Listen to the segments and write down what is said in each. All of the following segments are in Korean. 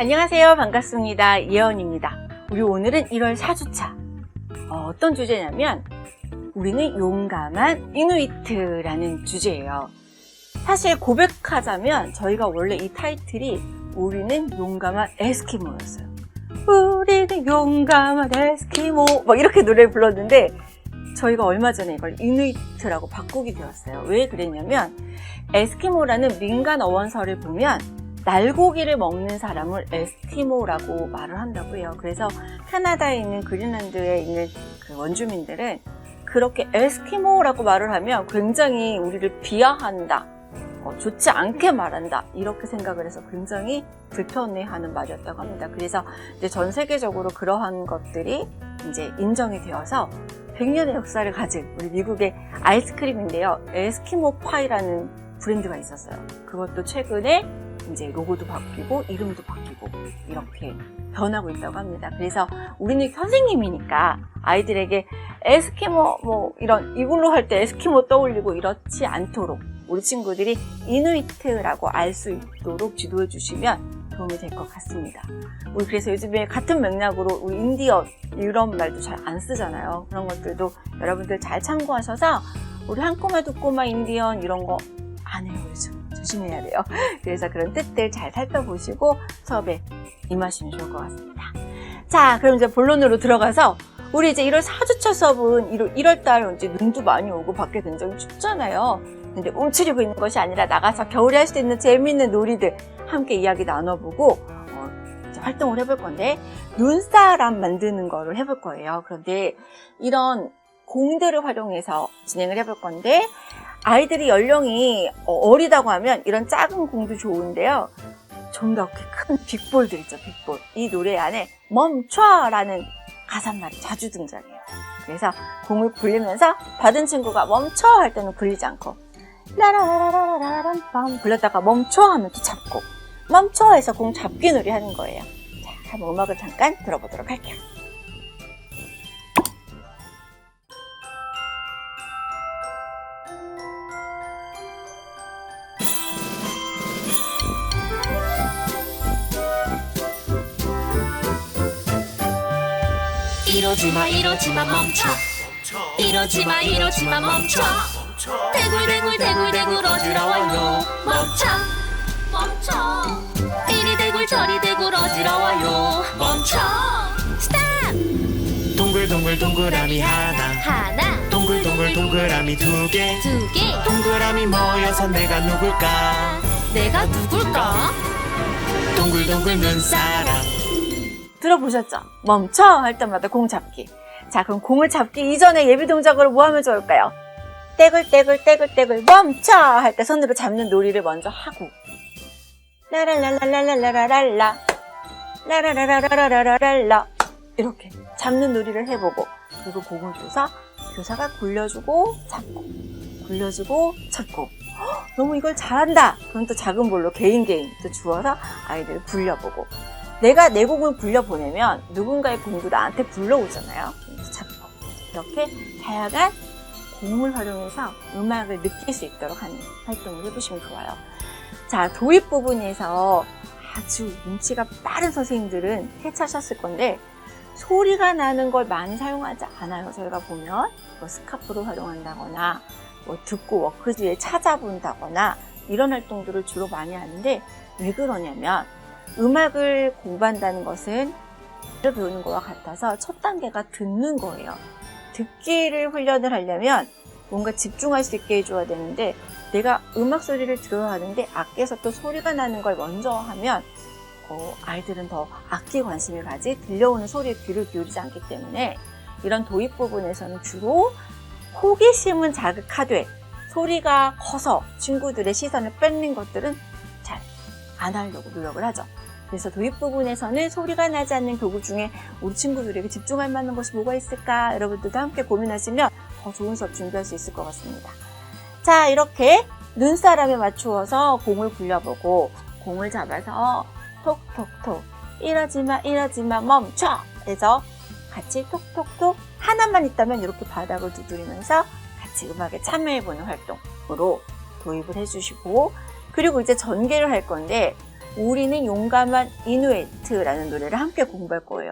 안녕하세요. 반갑습니다. 예언입니다. 우리 오늘은 1월 4주차. 어, 떤 주제냐면, 우리는 용감한 이누이트라는 주제예요. 사실 고백하자면, 저희가 원래 이 타이틀이 우리는 용감한 에스키모였어요. 우리는 용감한 에스키모. 막 이렇게 노래를 불렀는데, 저희가 얼마 전에 이걸 이누이트라고 바꾸게 되었어요. 왜 그랬냐면, 에스키모라는 민간 어원서를 보면, 날고기를 먹는 사람을 에스키모라고 말을 한다고 해요. 그래서 캐나다에 있는 그린란드에 있는 그 원주민들은 그렇게 에스키모라고 말을 하면 굉장히 우리를 비하한다. 어, 좋지 않게 말한다. 이렇게 생각을 해서 굉장히 불편해하는 말이었다고 합니다. 그래서 이제 전 세계적으로 그러한 것들이 이제 인정이 되어서 100년의 역사를 가진 우리 미국의 아이스크림인데요. 에스키모 파이라는 브랜드가 있었어요. 그것도 최근에 이제 로고도 바뀌고 이름도 바뀌고 이렇게 변하고 있다고 합니다. 그래서 우리는 선생님이니까 아이들에게 에스키모 뭐 이런 이글로 할때 에스키모 떠올리고 이렇지 않도록 우리 친구들이 이누이트라고 알 수 있도록 지도해 주시면 도움이 될 것 같습니다. 우리 그래서 요즘에 같은 맥락으로 우리 인디언 이런 말도 잘 안 쓰잖아요. 그런 것들도 여러분들 잘 참고하셔서 우리 한 꼬마 두 꼬마 인디언 이런 거 안 해요 요즘 조심해야 돼요. 그래서 그런 뜻들 잘 살펴보시고 수업에 임하시면 좋을 것 같습니다. 자, 그럼 이제 본론으로 들어가서 우리 이제 1월 4주차 수업은 1월, 1월 달 이제 눈도 많이 오고 밖에 굉장히 춥잖아요. 근데 움츠리고 있는 것이 아니라 나가서 겨울에 할 수 있는 재미있는 놀이들 함께 이야기 나눠보고 어, 이제 활동을 해볼 건데 눈사람 만드는 거를 해볼 거예요. 그런데 이런 공들을 활용해서 진행을 해볼 건데 아이들이 연령이 어, 어리다고 하면 이런 작은 공도 좋은데요. 좀 더 큰 빅볼들 있죠, 빅볼. 이 노래 안에 멈춰라는 가사말이 자주 등장해요. 그래서 공을 굴리면서 받은 친구가 멈춰 할 때는 굴리지 않고 라라라라라라람 빰 굴렸다가 멈춰 하면 또 잡고 멈춰 해서 공 잡기 놀이 하는 거예요. 자, 한번 음악을 잠깐 들어보도록 할게요. 이러지 마 이러지 마 멈춰. 이러지 마 이러지 마 멈춰. 대굴 대굴 대굴 대굴 어지러워요. 멈춰 멈춰. 이리 대굴 저리 대굴 어지러워요. 멈춰 스탑. 동글동글 동그라미 하나. 하나. 동글동글 동그라미 두개. 두개. 동그라미 모여서 내가 누굴까? 내가 누굴까? 동글동글 눈사람 들어보셨죠? 멈춰! 할 때마다 공 잡기. 자, 그럼 공을 잡기 이전에 예비 동작으로 뭐 하면 좋을까요? 떼굴 떼굴 떼굴 떼굴 멈춰! 할 때 손으로 잡는 놀이를 먼저 하고. 라랄랄랄랄랄랄라 라라라라라라라라 이렇게 잡는 놀이를 해보고 그리고 공을 줘서 교사가 굴려주고 잡고 굴려주고 잡고. 헉, 너무 이걸 잘한다! 그럼 또 작은 볼로 개인 개인 또 주어서 아이들을 굴려보고 내가 내 공을 굴려보내면 누군가의 공도 나한테 불러오잖아요. 잡고 이렇게 다양한 공을 활용해서 음악을 느낄 수 있도록 하는 활동을 해보시면 좋아요. 자, 도입 부분에서 아주 눈치가 빠른 선생님들은 해차셨을 건데 소리가 나는 걸 많이 사용하지 않아요. 저희가 보면 뭐 스카프로 활용한다거나 뭐 듣고 워크지에 찾아본다거나 이런 활동들을 주로 많이 하는데 왜 그러냐면 음악을 공부한다는 것은 를 배우는 것과 같아서 첫 단계가 듣는 거예요. 듣기를 훈련을 하려면 뭔가 집중할 수 있게 해줘야 되는데 내가 음악 소리를 들어야 하는데 악기에서 또 소리가 나는 걸 먼저 하면 어, 아이들은 더 악기 관심을 가지 들려오는 소리에 귀를 기울이지 않기 때문에 이런 도입 부분에서는 주로 호기심은 자극하되 소리가 커서 친구들의 시선을 뺏는 것들은 잘 안 하려고 노력을 하죠. 그래서 도입 부분에서는 소리가 나지 않는 교구 중에 우리 친구들에게 집중할 만한 것이 뭐가 있을까 여러분들도 함께 고민하시면 더 좋은 수업 준비할 수 있을 것 같습니다. 자 이렇게 눈사람에 맞추어서 공을 굴려보고 공을 잡아서 톡톡톡 이러지마 이러지마 멈춰 해서 같이 톡톡톡 하나만 있다면 이렇게 바닥을 두드리면서 같이 음악에 참여해보는 활동으로 도입을 해주시고 그리고 이제 전개를 할 건데 우리는 용감한 이누이트라는 노래를 함께 공부할 거예요.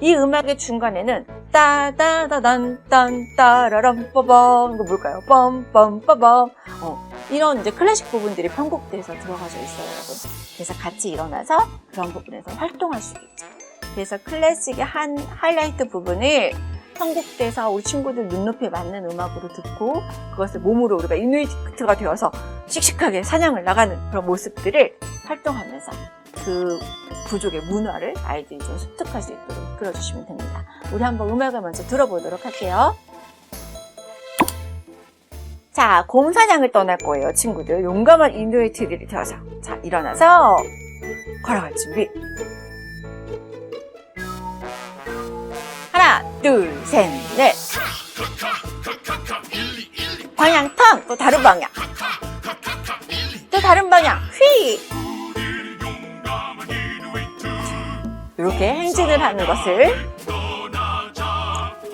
이 음악의 중간에는 따다다단 딴 따라람 빠밤 이거 뭘까요? 빰빰 빠밤 어, 이런 이제 클래식 부분들이 편곡돼서 들어가져 있어요, 여러분. 그래서 같이 일어나서 그런 부분에서 활동할 수 있죠. 그래서 클래식의 한 하이라이트 부분을 편곡돼서 우리 친구들 눈높이에 맞는 음악으로 듣고 그것을 몸으로 우리가 이누이트가 되어서 씩씩하게 사냥을 나가는 그런 모습들을 활동하면서 그 부족의 문화를 아이들이 좀 습득할 수 있도록 이끌어주시면 됩니다. 우리 한번 음악을 먼저 들어보도록 할게요. 자, 곰 사냥을 떠날 거예요, 친구들. 용감한 이누이트들이 되어서. 자, 일어나서 걸어갈 준비. 둘, 셋, 넷. 방향 턴! 또 다른 방향. 또 다른 방향. 휘! 이렇게 행진을 하는 것을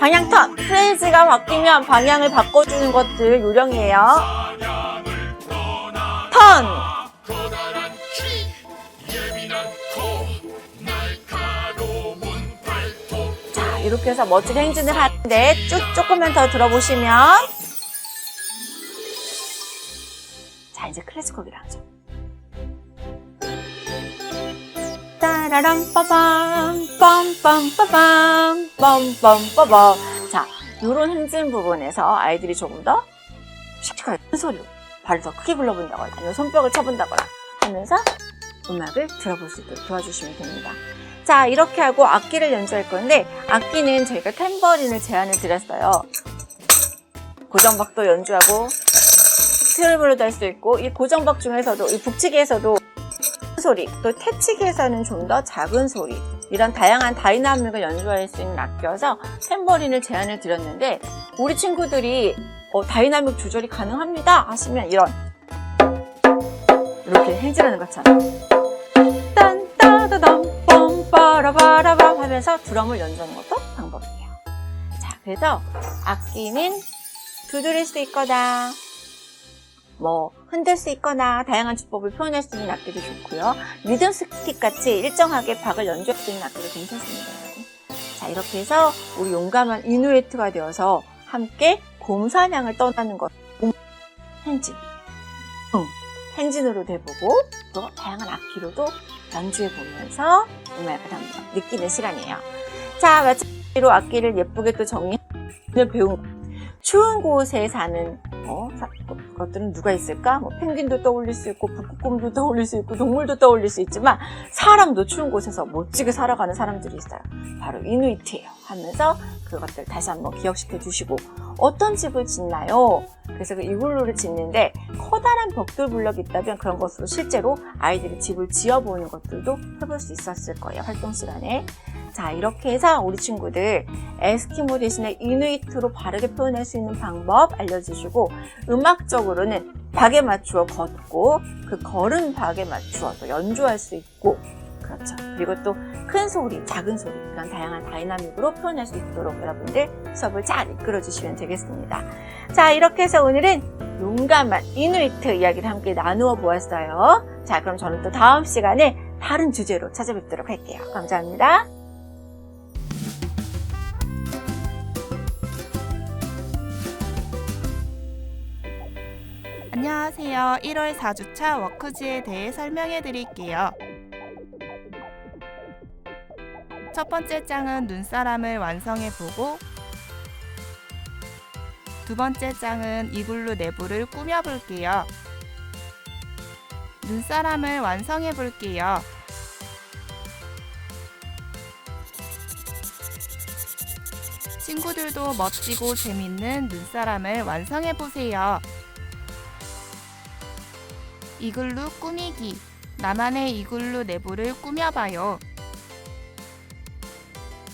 방향 턴! 프레이즈가 바뀌면 방향을 바꿔주는 것들 요령이에요. 턴! 이렇게 해서 멋진 행진을 하는데 쭉 조금만 더 들어보시면 자, 이제 클래식곡이라 하죠. 따라람 빠밤 빰빰 빠밤 빰빰 빠밤 자, 요런 행진 부분에서 아이들이 조금 더 씩씩하게 큰 소리로 발을 더 크게 불러본다거나 아니면 손뼉을 쳐본다거나 하면서 음악을 들어볼 수 있도록 도와주시면 됩니다. 자, 이렇게 하고 악기를 연주할 건데 악기는 저희가 탬버린을 제안을 드렸어요. 고정박도 연주하고 트러블로도 할 수 있고 이 고정박 중에서도 이 북치기에서도 큰 소리 또 태치기에서는 좀 더 작은 소리 이런 다양한 다이나믹을 연주할 수 있는 악기여서 탬버린을 제안을 드렸는데 우리 친구들이 어, 다이나믹 조절이 가능합니다 하시면 이런 이렇게 행진하는 것처럼 하면서 드럼을 연주하는 것도 방법이에요. 자, 그래서 악기는 두드릴 수 있거나 뭐 흔들 수 있거나 다양한 주법을 표현할 수 있는 악기도 좋고요. 리듬 스틱 같이 일정하게 박을 연주할 수 있는 악기도 괜찮습니다. 자, 이렇게 해서 우리 용감한 이누이트가 되어서 함께 곰사냥을 떠나는 것. 곰, 행진. 응. 행진으로 돼보고 또 다양한 악기로도 연주해 보면서 음악을 한번 느끼는 시간이에요. 자, 마찬가지로 악기를 예쁘게 또 정리를 배운 추운 곳에 사는 것들은 누가 있을까? 뭐 펭귄도 떠올릴 수 있고 북극곰도 떠올릴 수 있고 동물도 떠올릴 수 있지만 사람도 추운 곳에서 멋지게 살아가는 사람들이 있어요. 바로 이누이트예요. 하면서 그것들 다시 한번 기억시켜 주시고 어떤 집을 짓나요? 그래서 그 이글루를 짓는데 커다란 벽돌 블럭이 있다면 그런 것으로 실제로 아이들이 집을 지어보는 것들도 해볼 수 있었을 거예요. 활동 시간에. 자, 이렇게 해서 우리 친구들 에스키모 대신에 이누이트로 바르게 표현할 수 있는 방법 알려주시고 음악적으로는 박에 맞추어 걷고 그 걸은 박에 맞추어 또 연주할 수 있고 그렇죠. 그리고 또 큰 소리, 작은 소리 그런 다양한 다이나믹으로 표현할 수 있도록 여러분들 수업을 잘 이끌어 주시면 되겠습니다. 자, 이렇게 해서 오늘은 용감한 이누이트 이야기를 함께 나누어 보았어요. 자, 그럼 저는 또 다음 시간에 다른 주제로 찾아뵙도록 할게요. 감사합니다. 안녕하세요. 1월 4주차 워크지에 대해 설명해 드릴게요. 첫 번째 장은 눈사람을 완성해 보고 두 번째 장은 이글루 내부를 꾸며 볼게요. 눈사람을 완성해 볼게요. 친구들도 멋지고 재밌는 눈사람을 완성해 보세요. 이글루 꾸미기. 나만의 이글루 내부를 꾸며봐요.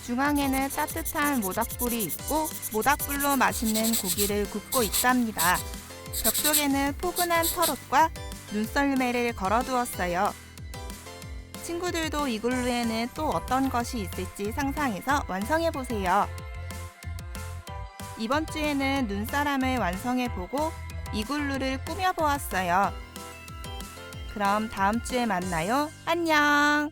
중앙에는 따뜻한 모닥불이 있고 모닥불로 맛있는 고기를 굽고 있답니다. 벽 쪽에는 포근한 털옷과 눈썰매를 걸어두었어요. 친구들도 이글루에는 또 어떤 것이 있을지 상상해서 완성해보세요. 이번 주에는 눈사람을 완성해보고 이글루를 꾸며보았어요. 그럼 다음 주에 만나요. 안녕!